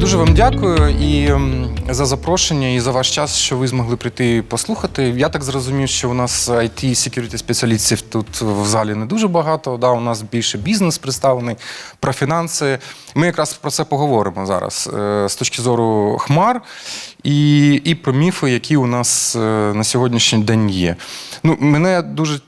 Дуже вам дякую і за запрошення, і за ваш час, що ви змогли прийти послухати. Я так зрозумів, що у нас it security спеціалістів тут в залі не дуже багато. Да, у нас більше бізнес представлений, про фінанси. Ми якраз про це поговоримо зараз е, з точки зору хмар і, і про міфи, які у нас е, на сьогоднішній день є. Ну, мене дуже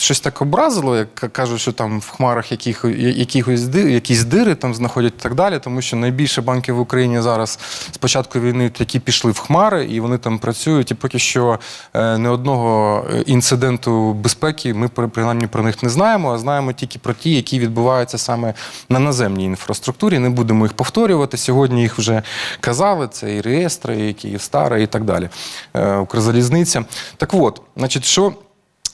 щось так образило, як кажуть, що там в хмарах яких, якихось якісь дири там знаходять і так далі, тому що найбільше банків в Україні зараз з початку війни, які пішли в хмари, і вони там працюють. І поки що не одного е, інциденту безпеки ми при- принаймні про них не знаємо, а знаємо тільки про ті, які відбуваються саме на наземній інфраструктурі. Не будемо їх повторювати. Сьогодні їх вже казали. Це і реєстри, і Київстара, і так далі. Е, Укрзалізниця. Так от, значить, що.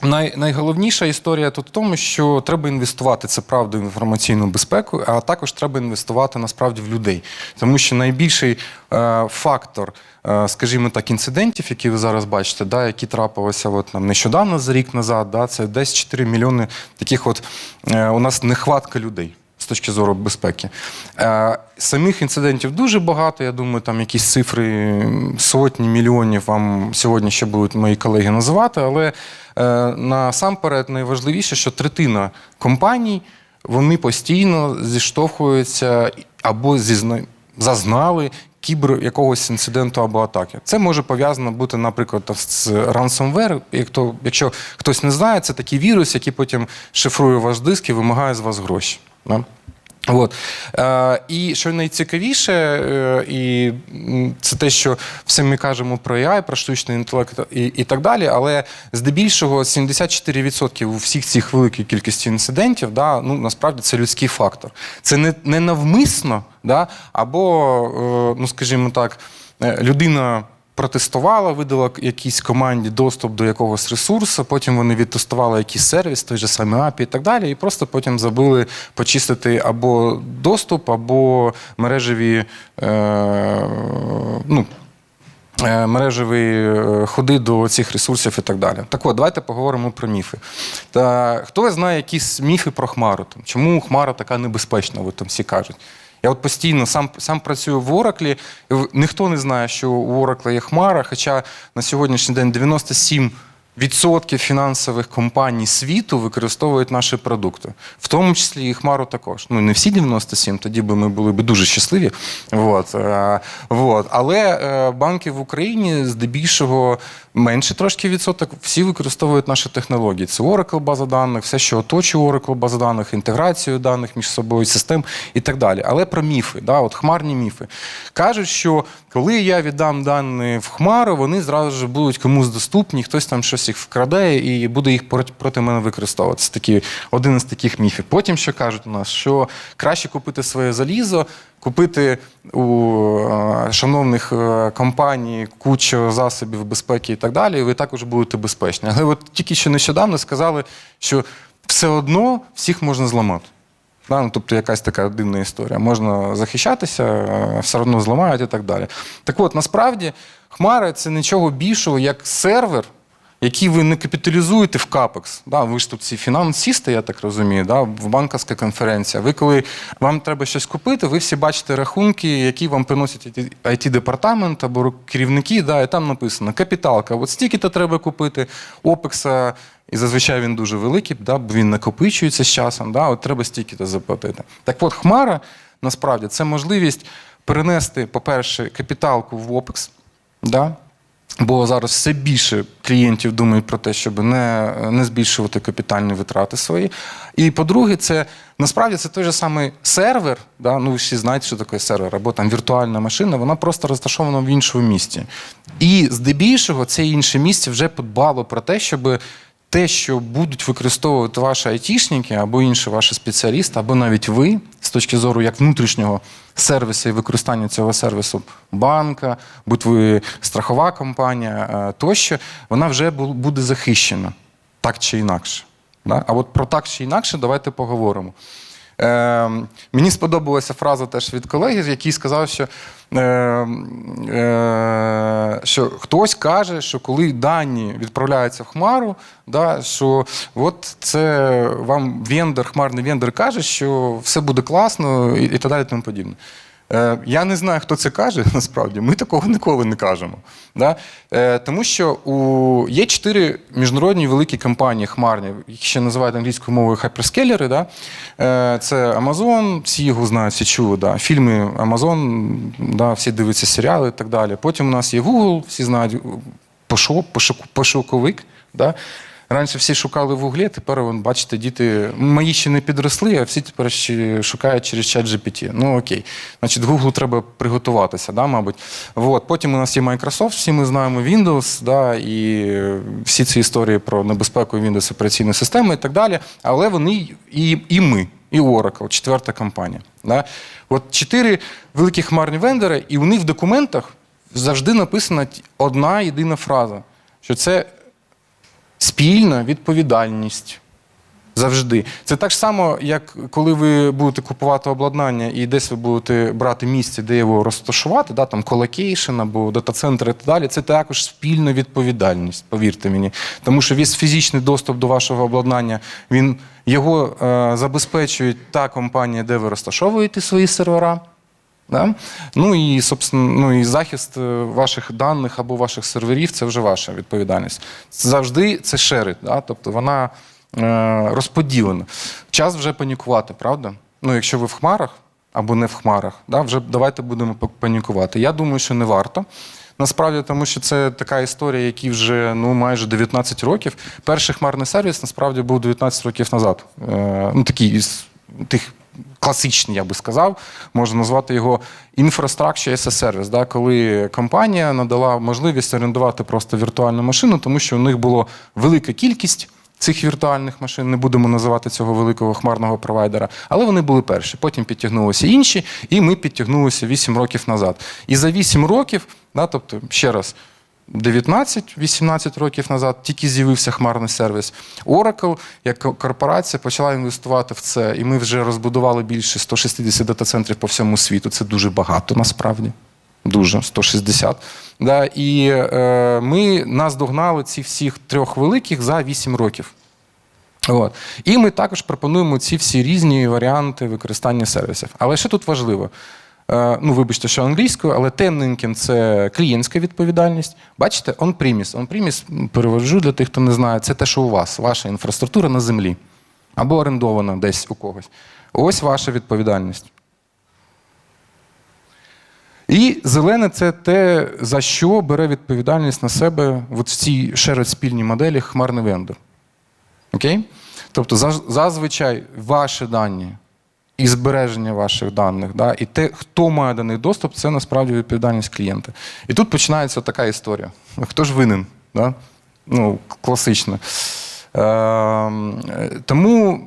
Най, найголовніша історія тут в тому, що треба інвестувати це правда в інформаційну безпеку, а також треба інвестувати насправді в людей. Тому що найбільший е, фактор, е, скажімо так, інцидентів, які ви зараз бачите, да, які трапилися от, нам нещодавно за рік назад, да, це десь 4 мільйони таких от е, у нас нехватка людей. З точки зору безпеки. Е, самих інцидентів дуже багато. Я думаю, там якісь цифри сотні мільйонів вам сьогодні ще будуть мої колеги називати. Але е, насамперед найважливіше, що третина компаній вони постійно зіштовхуються або зазнали кібер якогось інциденту або атаки. Це може пов'язано бути, наприклад, з ransomware. Як якщо хтось не знає, це такий вірус, який потім шифрує ваш диск і вимагає з вас гроші. От. Е, і що найцікавіше, е, і це те, що все ми кажемо про AI, про штучний інтелект і, і так далі, але здебільшого 74% у всіх цих великій кількості інцидентів, да, ну, насправді це людський фактор. Це не, не навмисно, да, або, е, ну, скажімо так, людина протестувала, видала якійсь команді доступ до якогось ресурсу, потім вони відтестували якийсь сервіс, той же самий API і так далі, і просто потім забули почистити або доступ, або мережеві. Е, ну, е, мережеві е, ходи до цих ресурсів і так далі. Так от, давайте поговоримо про міфи. Та хто знає якісь міфи про хмару? Там, чому хмара така небезпечна, от там всі кажуть. Я от постійно сам, сам працюю в Ораклі. ніхто не знає, що у Оракла є хмара, хоча на сьогоднішній день 97 Відсотків фінансових компаній світу використовують наші продукти, в тому числі і Хмару також. Ну не всі 97, тоді би ми були б дуже щасливі. Вот. е, Вот. Але е, банки в Україні здебільшого менше трошки відсоток, всі використовують наші технології. Це Oracle база даних, все, що оточує Oracle база даних, інтеграцію даних між собою, систем і так далі. Але про міфи, да, от хмарні міфи. Кажуть, що коли я віддам дані в хмару, вони зразу ж будуть комусь доступні, хтось там щось їх вкраде і буде їх проти, проти мене використовувати. Це такі, один із таких міфів. Потім що кажуть у нас, що краще купити своє залізо, купити у е, шановних е, компаній кучу засобів безпеки і так далі, і ви також будете безпечні. Але от тільки що нещодавно сказали, що все одно всіх можна зламати. Да? Ну, тобто якась така дивна історія. Можна захищатися, е, все одно зламають і так далі. Так от, насправді, Хмара це нічого більшого, як сервер, який ви не капіталізуєте в капекс. Да? Ви ж тут ці фінансісти, я так розумію, да? в банківська конференція. Ви, коли вам треба щось купити, ви всі бачите рахунки, які вам приносять it департамент або керівники, да? і там написано капіталка. От стільки-то треба купити, опекса. І зазвичай він дуже великий, да, бо він накопичується з часом, да, от треба стільки-то заплатити. Так от, Хмара насправді це можливість перенести, по-перше, капіталку в OPEX, да, бо зараз все більше клієнтів думають про те, щоб не, не збільшувати капітальні витрати свої. І по-друге, це насправді це той же самий сервер, да, ну ви всі знаєте, що таке сервер, або там віртуальна машина, вона просто розташована в іншому місці. І здебільшого це інше місце вже подбало про те, щоб те, що будуть використовувати ваші айтішники або інші ваші спеціалісти, або навіть ви, з точки зору як внутрішнього сервісу і використання цього сервісу банка, будь ви страхова компанія е, тощо, вона вже буде захищена так чи інакше. А от про так чи інакше давайте поговоримо. Е, мені сподобалася фраза теж від колеги, який сказав, що, е, е, що хтось каже, що коли дані відправляються в хмару, да, що от це вам вендор, хмарний вендор каже, що все буде класно і, і так далі, тому подібне. Е, Я не знаю, хто це каже, насправді. Ми такого ніколи не кажемо. Да? Е, Тому що у... є чотири міжнародні великі компанії хмарні, їх ще називають англійською мовою хайперскелери. Да? Е, Це Amazon, всі його знають, всі чули. Да? Фільми Amazon, да, всі дивляться серіали і так далі. Потім у нас є Google, всі знають пошук, пошуковик. Да? Раніше всі шукали в Гуглі, тепер, вон, бачите, діти мої ще не підросли, а всі тепер ще шукають через чат GPT. Ну окей. Значить, Google треба приготуватися, да, мабуть. Вот. Потім у нас є Microsoft, всі ми знаємо Windows, да, і всі ці історії про небезпеку Windows операційної системи і так далі. Але вони і, і ми, і Oracle, четверта компанія. Да. От чотири великі хмарні вендори, і у них в документах завжди написана одна єдина фраза, що це спільна відповідальність. Завжди. Це так само, як коли ви будете купувати обладнання і десь ви будете брати місце, де його розташувати, да, там колокейшн або дата-центр і так далі. Це також спільна відповідальність, повірте мені. Тому що весь фізичний доступ до вашого обладнання, він його е, забезпечує та компанія, де ви розташовуєте свої сервера. Да? Ну і собственно, ну і захист е, ваших даних або ваших серверів це вже ваша відповідальність. Завжди це шерить, да? тобто вона е, розподілена. Час вже панікувати, правда? Ну, якщо ви в хмарах або не в хмарах, да? вже давайте будемо панікувати. Я думаю, що не варто. Насправді, тому що це така історія, якій вже ну майже 19 років. Перший хмарний сервіс насправді був 19 років назад. Е, ну такий із тих класичний, я би сказав, можна назвати його Infrastructure as a Service, да, коли компанія надала можливість орендувати просто віртуальну машину, тому що у них була велика кількість. Цих віртуальних машин не будемо називати цього великого хмарного провайдера, але вони були перші. Потім підтягнулися інші, і ми підтягнулися 8 років назад. І за 8 років, да, тобто ще раз, 19-18 років назад тільки з'явився хмарний сервіс. Oracle, як корпорація, почала інвестувати в це, і ми вже розбудували більше 160 дата-центрів по всьому світу. Це дуже багато насправді. Дуже 160. Да, і е, ми нас догнали ці всіх трьох великих за 8 років. От. І ми також пропонуємо ці всі різні варіанти використання сервісів. Але що тут важливо? Е, ну, вибачте, що англійською, але темненьким це клієнтська відповідальність. Бачите, on-premise. On-premise, переводжу для тих, хто не знає, це те, що у вас, ваша інфраструктура на землі або орендована десь у когось. Ось ваша відповідальність. І зелене це те, за що бере відповідальність на себе в цій shared спільній моделі хмарний вендор. Окей? Тобто зазвичай ваші дані і збереження ваших даних, да, і те, хто має даний доступ, це насправді відповідальність клієнта. І тут починається така історія. Хто ж винен? Да? Ну, класично. Ем, е, тому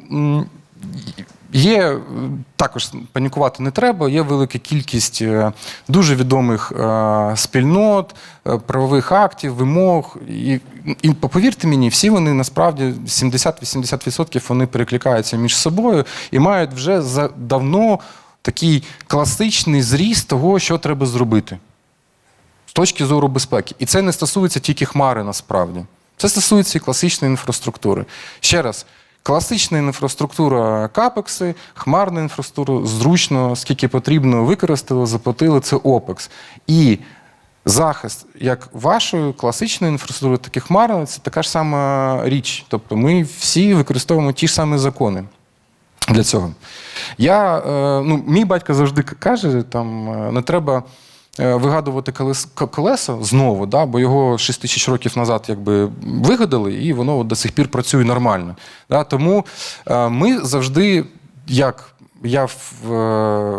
Є е, також панікувати не треба. Є велика кількість е, дуже відомих е, спільнот, правових актів, вимог. І, і повірте мені, всі вони насправді 70-80% вони перекликаються між собою і мають вже за давно такий класичний зріст того, що треба зробити з точки зору безпеки. І це не стосується тільки хмари насправді. Це стосується і класичної інфраструктури. Ще раз, класична інфраструктура капекси, хмарна інфраструктура зручно, скільки потрібно, використали, заплатили, це ОПЕКС. І захист як вашої класичної інфраструктури, так і хмарної, це така ж сама річ. Тобто ми всі використовуємо ті ж самі закони для цього. Я, е, ну, мій батько завжди каже, там е, не треба вигадувати колесо знову, да, бо його 6 тисяч років назад якби вигадали, і воно до сих пір працює нормально. Да. Тому е, ми завжди, як я в, е,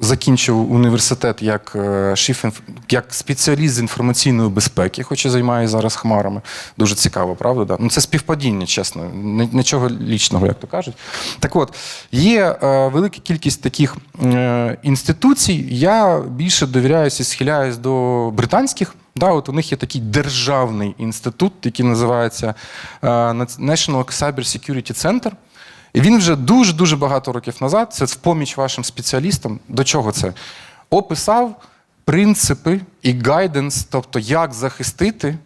закінчив університет як, е, шиф, як спеціаліст з інформаційної безпеки, хоч і займаюся зараз хмарами. Дуже цікаво, правда? Да? Ну, це співпадіння, чесно, Ні- нічого лічного, як то кажуть. Так от, є е, велика кількість таких е, інституцій. Я більше довіряюся і схиляюсь до британських. Да, от у них є такий державний інститут, який називається National Cyber Security Center. І він вже дуже-дуже багато років назад, це в поміч вашим спеціалістам. До чого це? Описав принципи і гайденс, тобто як захистити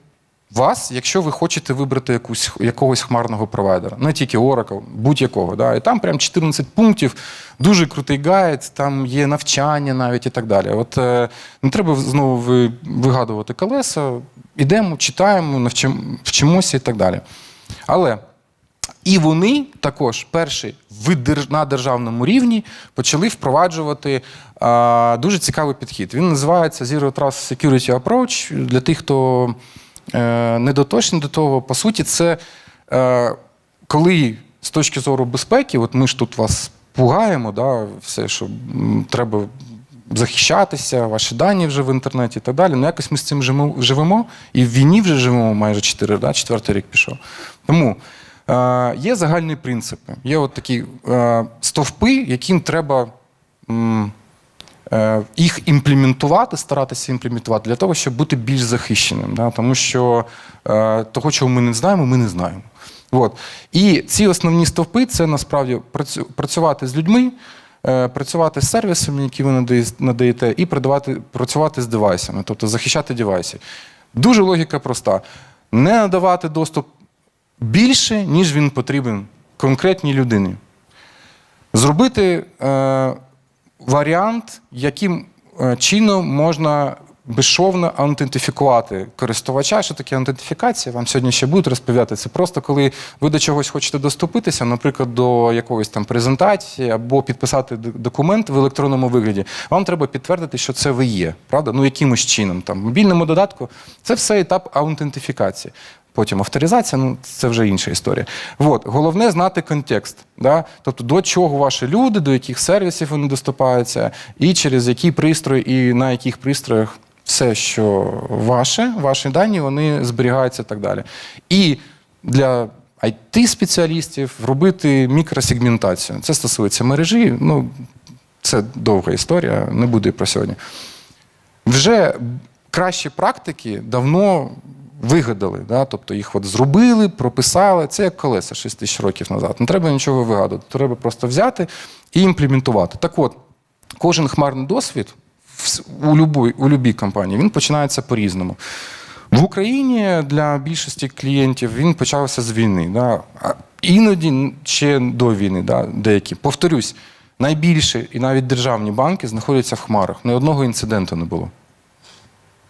вас, якщо ви хочете вибрати якусь, якогось хмарного провайдера, не тільки Oracle, будь-якого. Да? І там прям 14 пунктів, дуже крутий гайд, там є навчання навіть і так далі. От е, не треба знову вигадувати колеса, ідемо, читаємо, навчим, вчимося і так далі. Але і вони також перші на державному рівні почали впроваджувати а, дуже цікавий підхід. Він називається Zero Trust Security Approach. Для тих, хто е, не доточний до того, по суті, це е, коли з точки зору безпеки, от ми ж тут вас пугаємо, да, все, що треба захищатися, ваші дані вже в інтернеті і так далі. Ну, якось ми з цим живемо, і в війні вже живемо майже 4, да, четвертий рік пішов. Тому є загальні принципи, є от такі е, стовпи, яким треба. е, їх імплементувати, старатися імплементувати для того, щоб бути більш захищеним. Да? Тому що е, того, чого ми не знаємо, ми не знаємо. От. І ці основні стовпи це насправді працювати з людьми, е, працювати з сервісами, які ви надаєте, і продавати, працювати з девайсами, тобто захищати девайси. Дуже логіка проста: не надавати доступ більше, ніж він потрібен конкретній людині. Зробити е, варіант, яким е, чином можна безшовно аутентифікувати користувача. Що таке аутентифікація? Вам сьогодні ще будуть розповідати. Це просто коли ви до чогось хочете доступитися, наприклад, до якоїсь там презентації або підписати документ в електронному вигляді. Вам треба підтвердити, що це ви є. Правда? Ну якимось чином. Там мобільному додатку це все етап аутентифікації. Потім авторизація, ну це вже інша історія. От, головне знати контекст. Да? Тобто до чого ваші люди, до яких сервісів вони доступаються, і через які пристрої, і на яких пристроях все, що ваше, ваші дані, вони зберігаються і так далі. І для IT-спеціалістів робити мікросегментацію. Це стосується мережі. Ну, це довга історія, не буде про сьогодні. Вже кращі практики давно вигадали. Да? Тобто їх от зробили, прописали. Це як колеса 6 тисяч років назад. Не треба нічого вигадувати. Треба просто взяти і імплементувати. Так от, кожен хмарний досвід у любой, у любій компанії він починається по-різному. В Україні для більшості клієнтів він почався з війни. Да? Іноді ще до війни, да? деякі. Повторюсь, найбільші і навіть державні банки знаходяться в хмарах. Ні одного інциденту не було.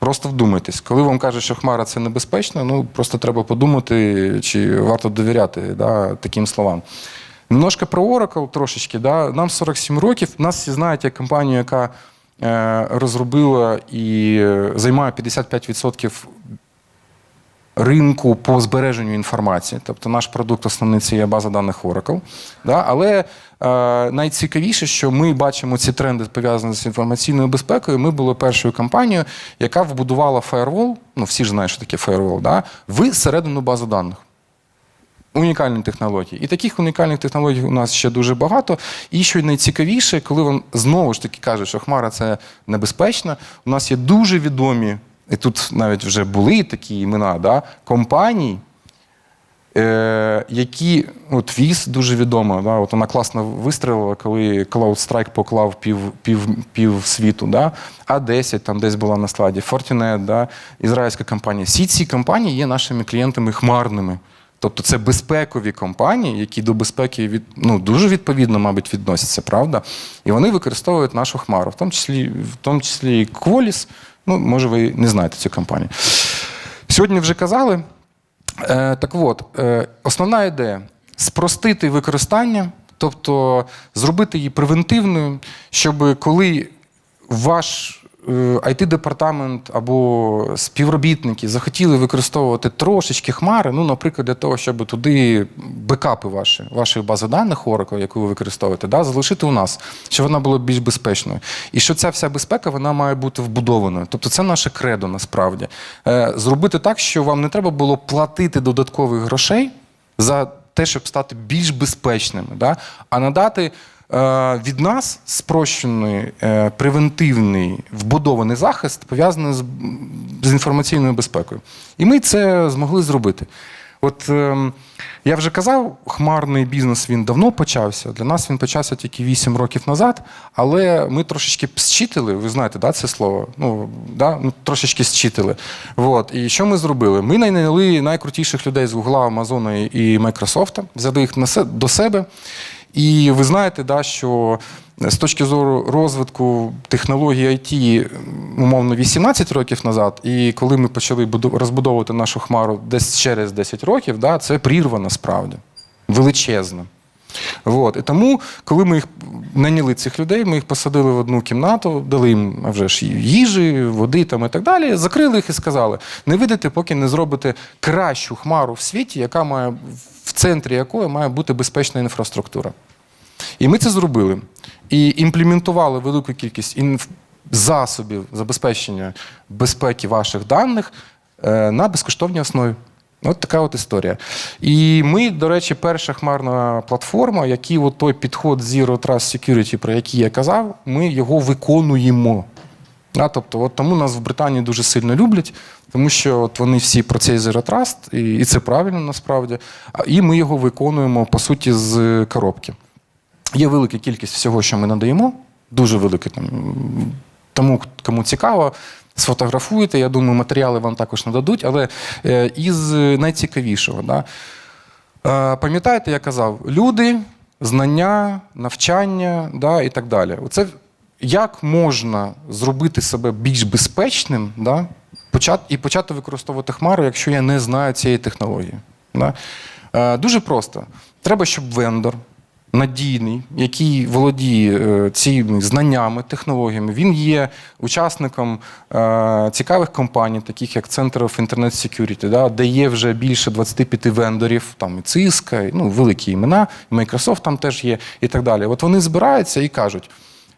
Просто вдумайтесь, коли вам кажуть, що хмара це небезпечно, ну просто треба подумати, чи варто довіряти да, таким словам. Немножко про Oracle трошечки. Да. Нам 47 років. Нас всі знають як компанію, яка е, розробила і е, займає 55% ринку по збереженню інформації. Тобто наш продукт основний це є база даних Oracle. Да? Але е, найцікавіше, що ми бачимо ці тренди пов'язані з інформаційною безпекою. Ми були першою компанією, яка вбудувала фаєрвол, ну всі ж знають, що таке фаєрвол, да? в середину базу даних. Унікальні технології. І таких унікальних технологій у нас ще дуже багато. І що найцікавіше, коли вам знову ж таки кажуть, що Хмара це небезпечно, у нас є дуже відомі, і тут навіть вже були такі імена, да, компаній, е, які, от Віз дуже відома, да, от вона класно вистрілила, коли CloudStrike поклав пів, пів, пів світу. Да, А10 там десь була на складі, Fortinet, да, ізраїльська компанія. Всі ці компанії є нашими клієнтами хмарними. Тобто це безпекові компанії, які до безпеки від, ну, дуже відповідно, мабуть, відносяться, правда? І вони використовують нашу хмару, в тому числі, в тому числі і Qualys. Ну, може, ви не знаєте цю компанію. Сьогодні вже казали. Е, так от, е, основна ідея спростити використання, тобто зробити її превентивною, щоб коли ваш е, IT-департамент або співробітники захотіли використовувати трошечки хмари, ну, наприклад, для того, щоб туди бекапи ваші, вашої бази даних Oracle, яку ви використовуєте, да, залишити у нас, щоб вона була більш безпечною. І що ця вся безпека вона має бути вбудованою. Тобто це наше кредо насправді. Е, зробити так, що вам не треба було платити додаткових грошей за те, щоб стати більш безпечними, да? а надати від нас спрощений, е, превентивний, вбудований захист, пов'язаний з, з інформаційною безпекою. І ми це змогли зробити. От ем, я вже казав, хмарний бізнес він давно почався. Для нас він почався тільки 8 років назад, але ми трошечки зчитили, ви знаєте, да, це слово? Ну, да, ми трошечки зчитили. От. І що ми зробили? Ми найняли найкрутіших людей з Гугла, Амазона і Майкрософта, взяли їх на до себе. І ви знаєте, да, що з точки зору розвитку технологій IT, умовно, 18 років назад, і коли ми почали розбудовувати нашу хмару десь через 10 років, да, це прірва насправді величезна. От. І тому, коли ми їх наняли цих людей, ми їх посадили в одну кімнату, дали їм а вже ж їжі, води там і так далі, закрили їх і сказали: не видите, поки не зробите кращу хмару в світі, яка має центрі якої має бути безпечна інфраструктура. І ми це зробили. І імплементували велику кількість інф- засобів забезпечення безпеки ваших даних е, на безкоштовній основі. От така от історія. І ми, до речі, перша хмарна платформа, який от той підход Zero Trust Security, про який я казав, ми його виконуємо. А, тобто, от тому нас в Британії дуже сильно люблять, тому що от вони всі про цей Zero Trust, і, і це правильно насправді. І ми його виконуємо по суті з коробки. Є велика кількість всього, що ми надаємо, дуже велика. Тому, кому цікаво, сфотографуйте. Я думаю, матеріали вам також нададуть. Але е, із найцікавішого, да, пам'ятаєте, я казав, люди, знання, навчання да, і так далі. Оце як можна зробити себе більш безпечним да, і почати використовувати хмару, якщо я не знаю цієї технології. Да? Е, дуже просто. Треба, щоб вендор надійний, який володіє е, цими знаннями, технологіями. Він є учасником е, цікавих компаній, таких як Center of Internet Security, да, де є вже більше 25 вендорів, там і Cisco, і, ну, великі імена, і Microsoft там теж є, і так далі. От вони збираються і кажуть,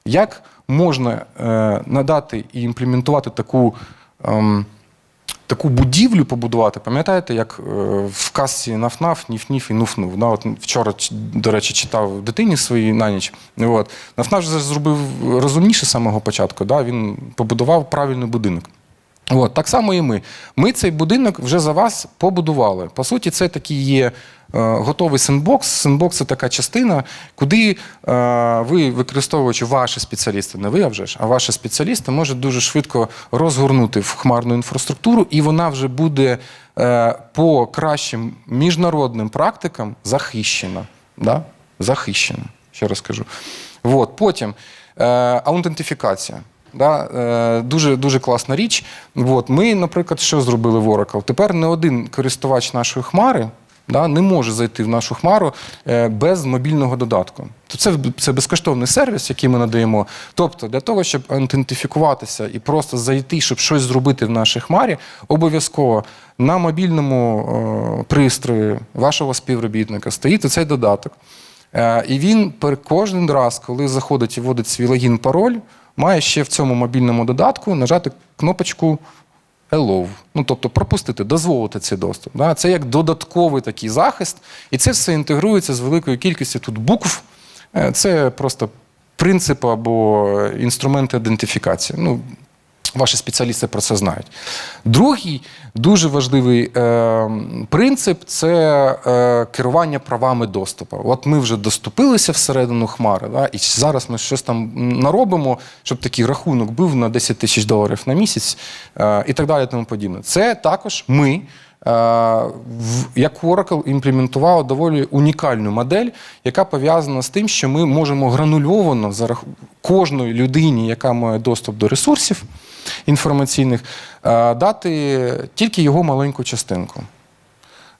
як можна е, надати і імплементувати таку. ем, таку будівлю побудувати. Пам'ятаєте, як е, в касці наф-наф, ніф-ніф і нуф-нуф. Да, от вчора, до речі, читав дитині своїй на ніч. От. Наф-наф зробив розумніше з самого початку. Да, він побудував правильний будинок. От, так само і ми. Ми цей будинок вже за вас побудували. По суті, це такий є е, готовий сендбокс. Сендбокс це така частина, куди е, ви, використовуючи ваші спеціалісти, не ви, а вже ж, а ваші спеціалісти можуть дуже швидко розгорнути в хмарну інфраструктуру, і вона вже буде е, по кращим міжнародним практикам захищена. Да? Захищена, ще раз кажу. От, потім аутентифікація. Да, е, дуже дуже класна річ. От, ми, наприклад, що зробили в Oracle? Тепер не один користувач нашої хмари да, не може зайти в нашу хмару е, без мобільного додатку. Це, це безкоштовний сервіс, який ми надаємо. Тобто, для того, щоб аутентифікуватися і просто зайти, щоб щось зробити в нашій хмарі, обов'язково на мобільному е, пристрої вашого співробітника стоїть цей додаток. І він кожен раз, коли заходить і вводить свій логін пароль, має ще в цьому мобільному додатку нажати кнопочку Allow. Ну, тобто пропустити, дозволити цей доступ. Да? Це як додатковий такий захист, і це все інтегрується з великою кількістю тут букв. Е, Це просто принцип або інструмент ідентифікації. Ну, Ваші спеціалісти про це знають. Другий дуже важливий е, принцип це е, керування правами доступу. От ми вже доступилися всередину хмари, да, і зараз ми щось там наробимо, щоб такий рахунок був на 10 тисяч доларів на місяць е, і так далі. Тому подібне. Це також ми. Е, Як Oracle імплементувала доволі унікальну модель, яка пов'язана з тим, що ми можемо гранульовано за кожної людині, яка має доступ до ресурсів інформаційних, е, дати тільки його маленьку частинку.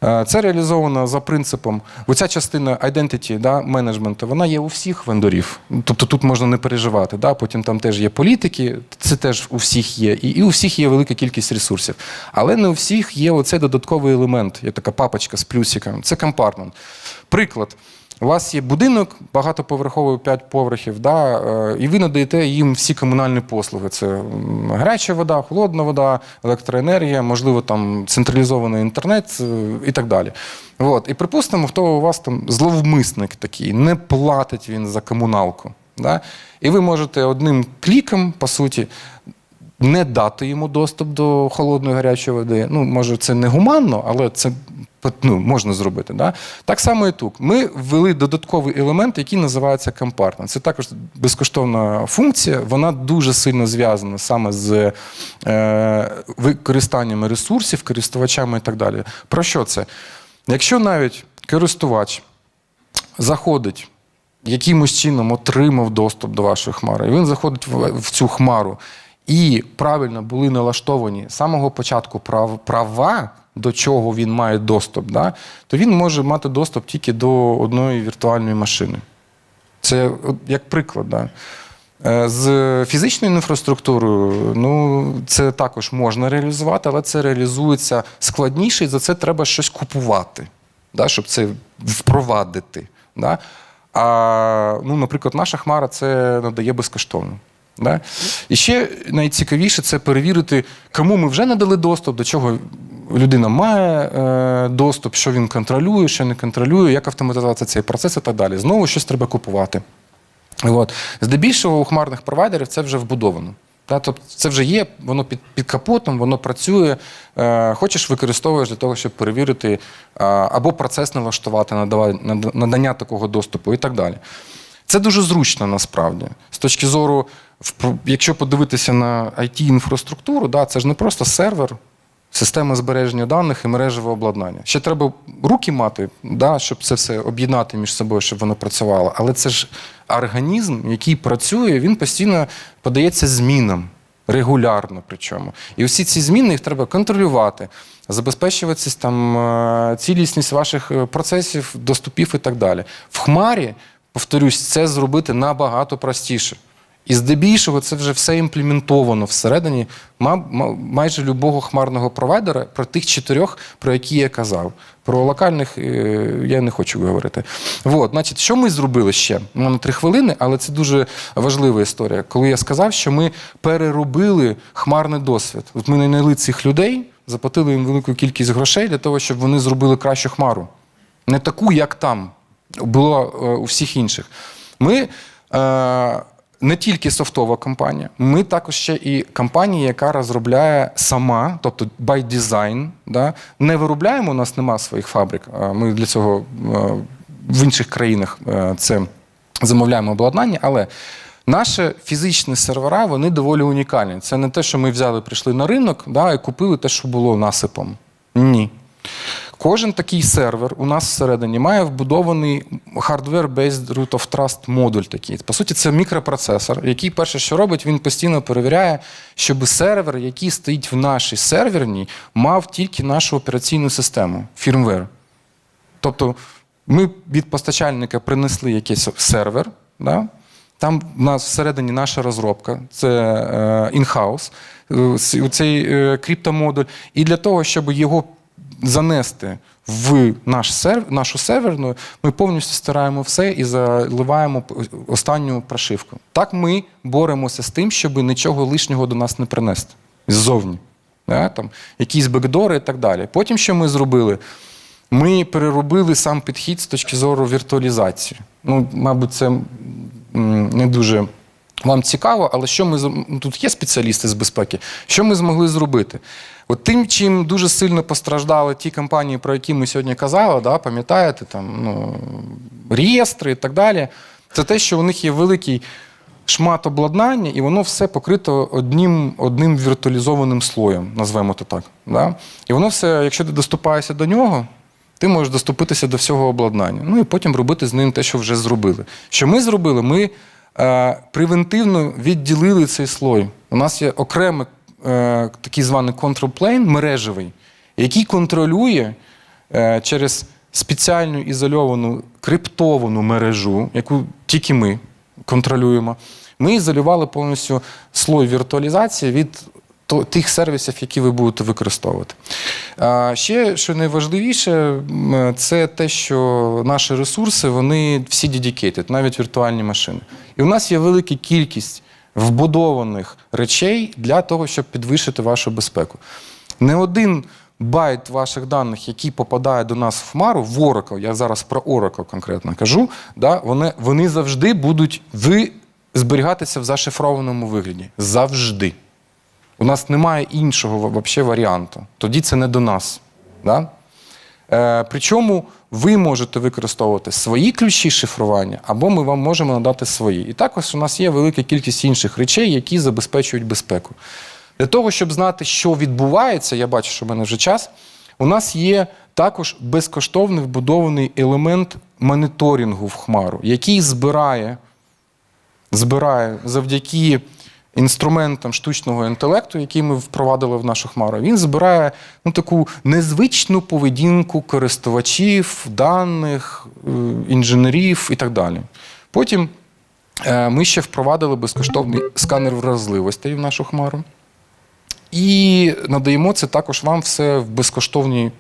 Е, Це реалізовано за принципом. Оця частина identity да, менеджменту, вона є у всіх вендорів. Тобто тут можна не переживати. Да? Потім там теж є політики, це теж у всіх є. І, і у всіх є велика кількість ресурсів. Але не у всіх є оцей додатковий елемент, є така папочка з плюсиком. Це компартмент. Приклад. У вас є будинок багатоповерховий, 5 поверхів, да, е, і ви надаєте їм всі комунальні послуги. Це гаряча вода, холодна вода, електроенергія, можливо, там централізований інтернет е, і так далі. От. І припустимо, хто у вас там зловмисник такий, не платить він за комуналку. Да? І ви можете одним кліком, по суті, не дати йому доступ до холодної гарячої води. Ну, може, це не гуманно, але це ну, можна зробити. Да? Так само і тут. Ми ввели додатковий елемент, який називається компартмент. Це також безкоштовна функція. Вона дуже сильно зв'язана саме з е, використанням ресурсів, користувачами і так далі. Про що це? Якщо навіть користувач заходить якимось чином отримав доступ до вашої хмари, і він заходить в, цю хмару, і правильно були налаштовані самого початку прав, права, до чого він має доступ, да, то він може мати доступ тільки до одної віртуальної машини. Це як приклад. Да. Е, З фізичною інфраструктурою, ну це також можна реалізувати, але це реалізується складніше, і за це треба щось купувати, да, щоб це впровадити. Да. А, ну, наприклад, наша хмара це надає безкоштовно. Да? І ще найцікавіше це перевірити, кому ми вже надали доступ, до чого людина має е, доступ, що він контролює, що не контролює, як автоматизувати цей процес і так далі. Знову щось треба купувати. От. Здебільшого у хмарних провайдерів це вже вбудовано. Та, тобто це вже є, воно під, під капотом, воно працює. Е, хочеш, використовуєш для того, щоб перевірити е, або процес налаштувати, надавай- нада- надання такого доступу і так далі. Це дуже зручно насправді. З точки зору, якщо подивитися на IT-інфраструктуру, да, це ж не просто сервер, система збереження даних і мережеве обладнання. Ще треба руки мати, да, щоб це все об'єднати між собою, щоб воно працювало. Але це ж організм, який працює, він постійно подається змінам. Регулярно причому. І всі ці зміни їх треба контролювати, забезпечуватись там е, цілісність ваших е, процесів, доступів і так далі. В хмарі, повторюсь, це зробити набагато простіше. І здебільшого це вже все імплементовано всередині ма- ма- майже любого хмарного провайдера про тих чотирьох, про які я казав. Про локальних е, я не хочу говорити. От, значить, що ми зробили ще? Ну, на три хвилини, але це дуже важлива історія. Коли я сказав, що ми переробили хмарний досвід. От ми найняли цих людей, заплатили їм велику кількість грошей для того, щоб вони зробили кращу хмару. Не таку, як там було е, у всіх інших. Ми е, не тільки софтова компанія, ми також ще і компанія, яка розробляє сама, тобто by design. Да? Не виробляємо, у нас нема своїх фабрик. Ми для цього е, в інших країнах е, це замовляємо обладнання, але наші фізичні сервера вони доволі унікальні. Це не те, що ми взяли, прийшли на ринок да, і купили те, що було насипом. Ні. Кожен такий сервер у нас всередині має вбудований hardware-based root of trust модуль такий. По суті, це мікропроцесор, який перше, що робить, він постійно перевіряє, щоб сервер, який стоїть в нашій серверній, мав тільки нашу операційну систему, фірмвер. Тобто ми від постачальника принесли якийсь сервер, да? там в нас всередині наша розробка, це е, е, цей е, криптомодуль. І для того, щоб його занести в наш серв, нашу серверну, ми повністю стираємо все і заливаємо останню прошивку. Так ми боремося з тим, щоб нічого лишнього до нас не принести ззовні. Да? Там, якісь бекдори і так далі. Потім що ми зробили? Ми переробили сам підхід з точки зору віртуалізації. Ну, мабуть, це не дуже вам цікаво, але що ми тут є спеціалісти з безпеки. Що ми змогли зробити? От тим, чим дуже сильно постраждали ті компанії, про які ми сьогодні казали, да, пам'ятаєте, там ну, реєстри і так далі. Це те, що у них є великий шмат обладнання, і воно все покрито одним, одним віртуалізованим слоєм, назвемо це так. Да? І воно все, якщо ти доступаєшся до нього, ти можеш доступитися до всього обладнання. Ну і потім робити з ним те, що вже зробили. Що ми зробили? Ми е, превентивно відділили цей слой. У нас є окремий е, такий званий plane мережевий, який контролює е, через спеціальну ізольовану криптовану мережу, яку тільки ми контролюємо. Ми ізолювали повністю слой віртуалізації від тих сервісів, які ви будете використовувати. Ще, що найважливіше, це те, що наші ресурси вони всі dedicated, навіть віртуальні машини. І у нас є велика кількість вбудованих речей для того, щоб підвищити вашу безпеку. Не один байт ваших даних, який попадає до нас в хмару, в Oracle, я зараз про Oracle конкретно кажу, да, вони, вони завжди будуть ви, зберігатися в зашифрованому вигляді. Завжди. У нас немає іншого вообще варіанту. Тоді це не до нас. Да? Е, причому ви можете використовувати свої ключі шифрування, або ми вам можемо надати свої. І також у нас є велика кількість інших речей, які забезпечують безпеку. Для того, щоб знати, що відбувається, я бачу, що в мене вже час. У нас є також безкоштовний вбудований елемент моніторингу в хмару, який збирає збирає завдяки інструментам штучного інтелекту, які ми впровадили в нашу хмару, він збирає ну, таку незвичну поведінку користувачів, даних, е, інженерів і так далі. Потім е, ми ще впровадили безкоштовний сканер вразливостей в нашу хмару. І надаємо це також вам все в безкоштовній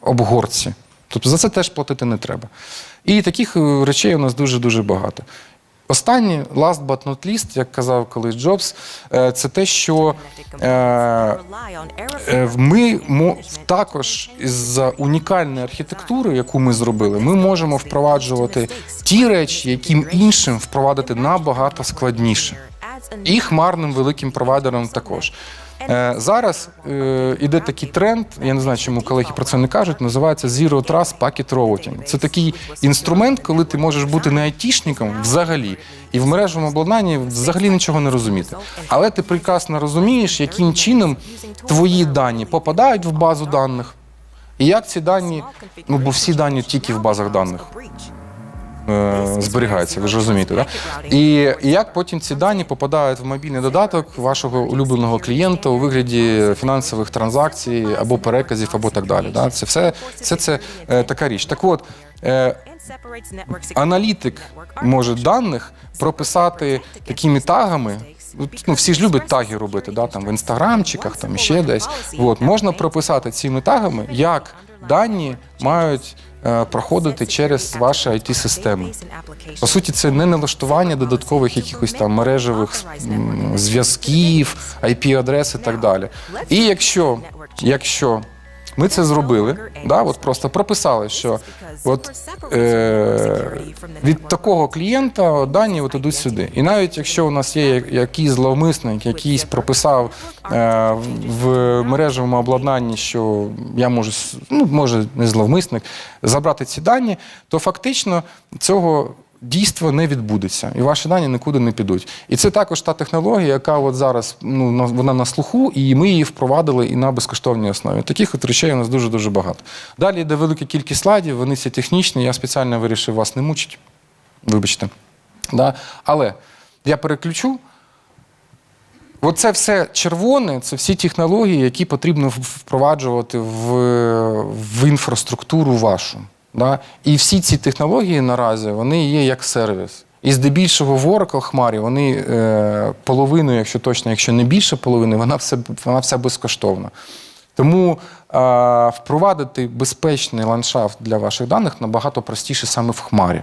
обгорці. Тобто за це теж платити не треба. І таких е, речей у нас дуже-дуже багато. Останнє, last but not least, як казав колись Джобс, е, це те, що е, е, ми також з унікальної архітектури, яку ми зробили, ми можемо впроваджувати ті речі, яким іншим впровадити набагато складніше. І хмарним великим провайдерам також. Е, зараз е, іде такий тренд, я не знаю, чому колеги про це не кажуть, називається Zero Trust Packet Routing. Це такий інструмент, коли ти можеш бути не айтішником взагалі, і в мережевому обладнанні взагалі нічого не розуміти. Але ти прекрасно розумієш, яким чином твої дані попадають в базу даних, і як ці дані, ну бо всі дані тільки в базах даних зберігаються, ви ж розумієте, да? І, як потім ці дані попадають в мобільний додаток вашого улюбленого клієнта у вигляді фінансових транзакцій або переказів, або так далі. Да? Це все це, це е, така річ. Так от, е, аналітик може даних прописати такими тагами. Ну, всі ж люблять таги робити, да, там в інстаграмчиках, там ще десь. От, можна прописати цими тагами, як дані мають е, проходити через ваші it системи По суті, це не налаштування додаткових якихось там мережевих зв'язків, IP-адрес і так далі. І якщо, якщо ми це зробили, да, от просто прописали, що от, е, від такого клієнта дані от ідуть сюди. І навіть якщо у нас є якийсь зловмисник, якийсь прописав е, в мережевому обладнанні, що я можу, ну, може не зловмисник, забрати ці дані, то фактично цього дійство не відбудеться, і ваші дані нікуди не підуть. І це також та технологія, яка от зараз ну, на- вона на слуху, і ми її впровадили і на безкоштовній основі. Таких от речей у нас дуже дуже багато. Далі йде велика кількість слайдів, вони всі технічні. Я спеціально вирішив вас не мучити. Вибачте. Да? Але я переключу. Оце все червоне, це всі технології, які потрібно впроваджувати в, в інфраструктуру вашу. Да? І всі ці технології наразі вони є як сервіс. І здебільшого в Oracle хмарі вони е, половину, якщо точно, якщо не більше половини, вона все, вона вся безкоштовна. Тому е, впровадити безпечний ландшафт для ваших даних набагато простіше саме в хмарі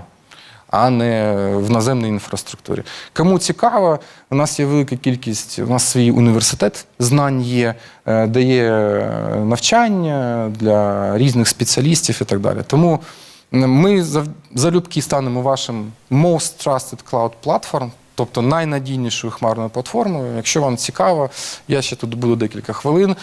а не в наземній інфраструктурі. Кому цікаво, у нас є велика кількість, у нас свій університет знань є, е, де є е, навчання для різних спеціалістів і так далі. Тому ми залюбки станемо вашим most trusted cloud platform, тобто найнадійнішою хмарною платформою. Якщо вам цікаво, я ще тут буду декілька хвилин.